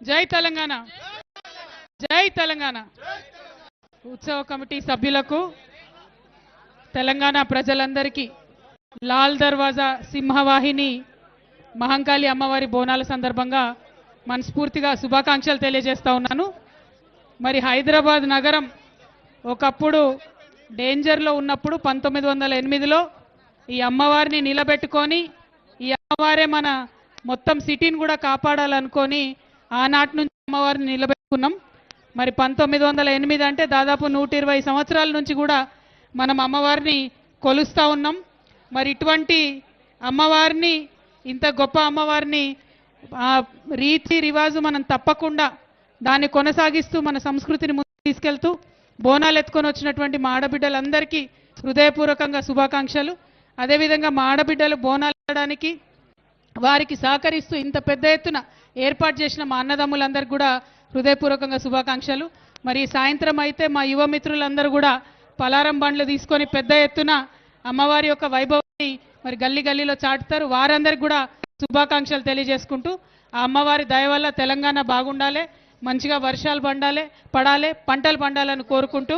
జై తెలంగాణ. జై తెలంగాణ. ఉత్సవ కమిటీ సభ్యులకు తెలంగాణ ప్రజలందరికీ లాల్ దర్వాజా సింహవాహిని మహంకాళి అమ్మవారి బోనాల సందర్భంగా మనస్ఫూర్తిగా శుభాకాంక్షలు తెలియజేస్తా ఉన్నాను. మరి హైదరాబాద్ నగరం ఒకప్పుడు డేంజర్లో ఉన్నప్పుడు పంతొమ్మిది వందల ఎనిమిదిలో ఈ అమ్మవారిని నిలబెట్టుకొని ఈ అమ్మవారే మన మొత్తం సిటీని కూడా కాపాడాలనుకొని ఆనాటి నుంచి అమ్మవారిని నిలబెట్టుకున్నాం. మరి పంతొమ్మిది వందల ఎనిమిది అంటే దాదాపు నూట ఇరవై సంవత్సరాల నుంచి కూడా మనం అమ్మవారిని కొలుస్తూ ఉన్నాం. మరి ఇటువంటి అమ్మవారిని ఇంత గొప్ప అమ్మవారిని ఆ రీతి రివాజు మనం తప్పకుండా దాన్ని కొనసాగిస్తూ మన సంస్కృతిని ముందుకు తీసుకెళ్తూ బోనాలు ఎత్తుకొని వచ్చినటువంటి మా ఆడబిడ్డలందరికీ హృదయపూర్వకంగా శుభాకాంక్షలు. అదేవిధంగా మా ఆడబిడ్డలు బోనాలు వారికి సహకరిస్తూ ఇంత పెద్ద ఎత్తున ఏర్పాటు చేసిన మా అన్నదమ్ములందరికీ కూడా హృదయపూర్వకంగా శుభాకాంక్షలు. మరి సాయంత్రం అయితే మా యువ మిత్రులందరూ కూడా పలారం బండ్లు తీసుకొని పెద్ద ఎత్తున అమ్మవారి యొక్క వైభవాన్ని మరి గల్లీ గల్లీలో చాటుతారు. వారందరికీ కూడా శుభాకాంక్షలు తెలియజేసుకుంటూ ఆ అమ్మవారి దయ వల్ల తెలంగాణ బాగుండాలి మంచిగా వర్షాలు పండాలి పడాలి పంటలు పండాలని కోరుకుంటూ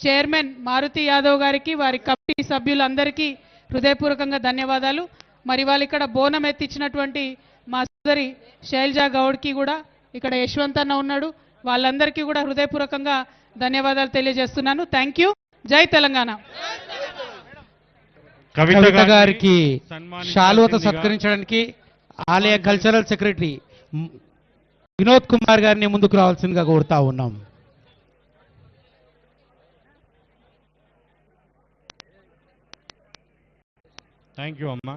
చైర్మన్ మారుతి యాదవ్ గారికి వారి కమిటీ సభ్యులందరికీ హృదయపూర్వకంగా ధన్యవాదాలు. మరి వాళ్ళు ఇక్కడ బోనం ఎత్తిచ్చినటువంటి మా సోదరి శైలజా గౌడ్కి కూడా ఇక్కడ యశ్వంత్ అన్న ఉన్నాడు. వాళ్ళందరికీ కూడా హృదయపూర్వకంగా ధన్యవాదాలు తెలియజేస్తున్నాను. థ్యాంక్ యూ జై తెలంగాణ. కవిత గారికి శాలువతో సత్కరించడానికి ఆలయ కల్చరల్ సెక్రటరీ వినోద్ కుమార్ గారిని ముందుకు రావాల్సిందిగా కోరుతా ఉన్నాం. థ్యాంక్ యూ అమ్మా.